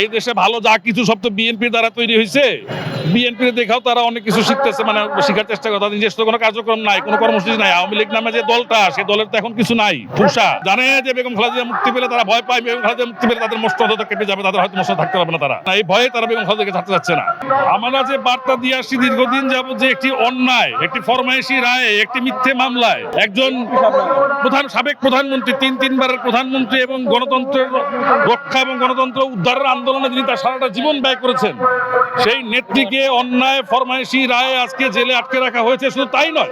এই দেশে ভালো যা কিছু সব তো বিএনপির দ্বারা তৈরি হয়েছে বিএনপির দেখাও, তারা অনেক কিছু শিখতেছে মানে শিখার চেষ্টা করে। তাদের নিজস্ব কোনো কার্যক্রম নাই, কোনো কর্মসূচি নাই। আওয়ামী লীগ নামে যে দলটা সেই দলের তো এখন কিছু নাই। ফুসা জানে যে বেগম খালেদা মুক্তি পেলে তারা ভয় পায়, বেগম খালেদা মুক্তি পেলে তাদের মস্ত হতে কেটে যাবে, তাদের হয়তো মস্ত থাকতে পারবে না তারা। এই ভয়ে তারা বেগম খালেদাকে ছাড়তে যাচ্ছে না। আমরা যে বার্তা দিয়ে আসছি দীর্ঘদিন যাবত যে একটি অন্যায়, একটি ফরমাইশি রায়ে, একটি মিথ্যে মামলায়, একজন প্রধান, সাবেক প্রধানমন্ত্রী, তিন, তিনবারের প্রধানমন্ত্রী এবং গণতন্ত্রের রক্ষা এবং গণতন্ত্র উদ্ধারের আন্দোলনে যিনি তার সারাটা জীবন ব্যয় করেছেন, সেই নেত্রীকে অন্যায় ফরমাইশি রায়ে আজকে জেলে আটকে রাখা হয়েছে, শুধু তাই নয়,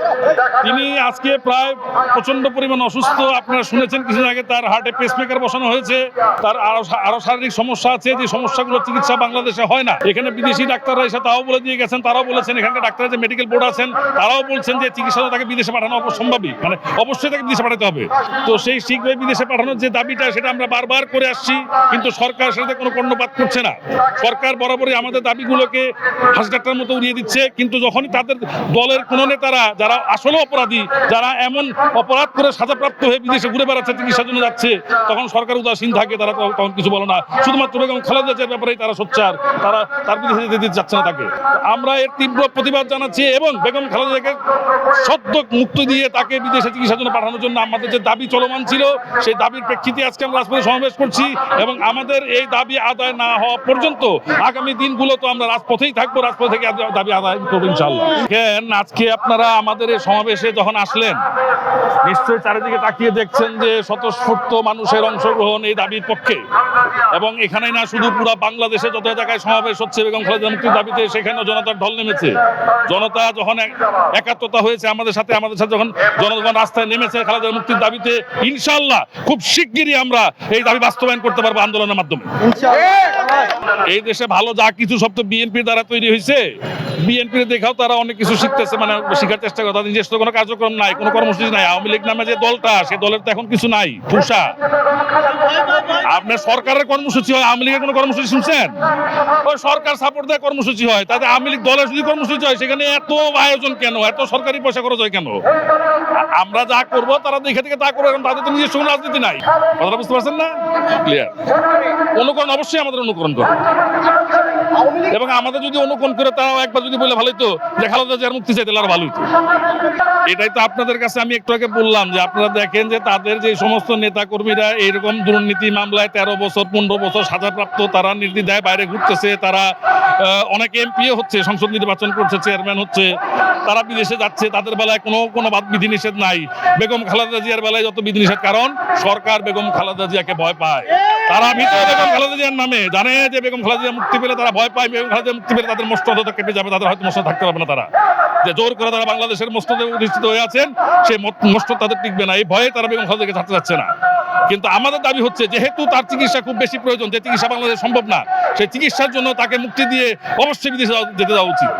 তিনি আজকে প্রায় প্রচণ্ড পরিমাণ অসুস্থ, আপনারা শুনেছেন কিছুদিন আগে তার হার্টে পেসমেকার বসানো হয়েছে, তার আরও আরও শারীরিক সমস্যা আছে, যে সমস্যাগুলো চিকিৎসা বাংলাদেশে হয় না। এখানে বিদেশি ডাক্তাররা এসে তাও বলে দিয়ে গেছেন, তারাও বলেছেন, এখানকার ডাক্তার যে মেডিকেল বোর্ড আছেন, তারাও বলছেন যে চিকিৎসা তাকে বিদেশে পাঠানো অবশ্যম্ভাবী মানে অবশ্যই তাকে বিদেশে পাঠাতে হবে। তো সেই শীঘ্রই বিদেশে পাঠানোর যে দাবিটা, সেটা আমরা বারবার করে আসছি, কিন্তু সরকার সেটাতে কোনো কর্ণপাত করছে না। সরকার বরাবরই আমাদের দাবিগুলোকে হাস ডাক্তার মতো উড়িয়ে দিচ্ছে, কিন্তু যখনই তাদের দলের কোনো নেতারা, যারা আসলে অপরাধী, যারা এমন অপরাধ করে সাজাপ্রাপ্ত হয়ে বিদেশে ঘুরে বেড়াচ্ছে, চিকিৎসার জন্য যাচ্ছে, তখন সরকার উদাসীন থাকে, তারা তখন কিছু বলে না। শুধুমাত্র বেগম খালেদা জিয়ার ব্যাপারেই তারা সোচ্চার, তারা তার বিদেশে যেতে যাচ্ছে না তাকে। আমরা এর তীব্র প্রতিবাদ জানাচ্ছি এবং বেগম খালেদা জিয়াকে সদ্য মুক্তি দিয়ে তাকে বিদেশে চিকিৎসার জন্য পাঠানোর জন্য আমাদের যে দাবি চলমান ছিল, সেই দাবির প্রেক্ষিতে আজকে আমরা রাজপথে সমাবেশ করছি এবং আমাদের এই দাবি আদায় না হওয়া পর্যন্ত আগামী দিনগুলো তো আমরা রাজপথেই থাকব রাজপথ থেকে দাবি আদায় করব ইনশাল্লাহ আজকে আপনারা আমাদের এই সমাবেশে যখন আসলেন, নিশ্চয়ই চারিদিকে তাকিয়ে দেখছেন যে স্বতঃস্ফূর্ত মানুষের অংশগ্রহণ এই দাবির পক্ষে। এবং এখানে না, শুধু পুরো বাংলাদেশে যত জায়গায় সমাবেশ হচ্ছে, বেগম খালেদা মুক্তির দাবিতে সেখানেও জনতার ঢল নেমেছে। জনতা যখন এক- একাত্মতা হয়েছে আমাদের সাথে আমাদের সাথে যখন জনগণ রাস্তায় নেমেছে খালেদা মুক্তির দাবিতে ইনশাল্লাহ খুব শিগগিরই আমরা এই দাবি বাস্তবায়ন করতে পারব আন্দোলনের মাধ্যমে। এই দেশে ভালো যা কিছু সব তো বিএনপির দ্বারা তৈরি হয়েছে। বিএনপির দেখাও তারা অনেক কিছু শিখতেছে মানে শিখার চেষ্টা করে। তাদের নিজস্ব কোনো কার্যক্রম নাই, কোনো কর্মসূচি নাই। আওয়ামী লীগ নামে যে দলটা, সে দলের তো এখন কিছু নাই ফুসা আপনার সরকারের কর্মসূচি হয়, আওয়ামী লীগের কোনো কর্মসূচি শুনছেন? ওই সরকার সাপোর্ট দেয় কর্মসূচি হয়, তাতে আওয়ামী লীগ দলের যদি কর্মসূচি হয়, সেখানে এত আয়োজন কেন? এত সরকারি পয়সা খরচ হয় কেন? আমরা যা করব, তারা দেখে থেকে তা করব, কারণ তাদের তো নিজস্ব কোনো রাজনীতি নাই। কথাটা বুঝতে পারছেন না? ক্লিয়ার অনুকরণ অবশ্যই আমাদের অনুকরণ করে এবং আমাদের যদি অনুকরণ করে তারাও একবার যদি বলে ভালোই তো, যে খালেদা জিয়ার মুক্তি চাই তাহলে আরও ভালোই তো। এটাই তো আপনাদের কাছে আমি একটু আগে বললাম যে আপনারা দেখেন যে তাদের যে সমস্ত নেতা কর্মীরা এইরকম দুর্নীতি মামলায় তেরো বছর, পনেরো বছর সাজাপ্রাপ্ত, তারা নির্দিদায় বাইরে ঘুরতেছে, তারা অনেক এমপিও হচ্ছে, সংসদ নির্বাচন করছে চেয়ারম্যান হচ্ছে। তারা বিদেশে যাচ্ছে, তাদের বেলায় কোনো কোনো বিধিনিষেধ নাই। বেগম খালেদা জিয়ার বেলায় যত বিধিনিষেধ, কারণ সরকার বেগম খালেদা জিয়াকে ভয় পায়। তারা ভিতরে বেগম খালেদা জিয়ার নামে। জানে যে বেগম খালেদা জিয়া মুক্তি পেলে তারা ভয় পায়, বেগম খালেদা মুক্তি পেলে তাদের মস্ত হতে কেটে যাবে, তাদের হয়তো মস্ত থাকতে পারবে না তারা। যে জোর করে তারা বাংলাদেশের মস্তদে অধিষ্ঠিত হয়ে আছেন, সেই মস্ত তাদের টিকবে না। এই ভয়ে তারা বেগম খালেদাকে ছাড়তে যাচ্ছে না। কিন্তু আমাদের দাবি হচ্ছে, যেহেতু তার চিকিৎসা খুব বেশি প্রয়োজন, যে চিকিৎসা বাংলাদেশ সম্ভব না, সেই চিকিৎসার জন্য তাকে মুক্তি দিয়ে অবশ্যই বিদেশে যাওয়া- যেতে দেওয়া উচিত।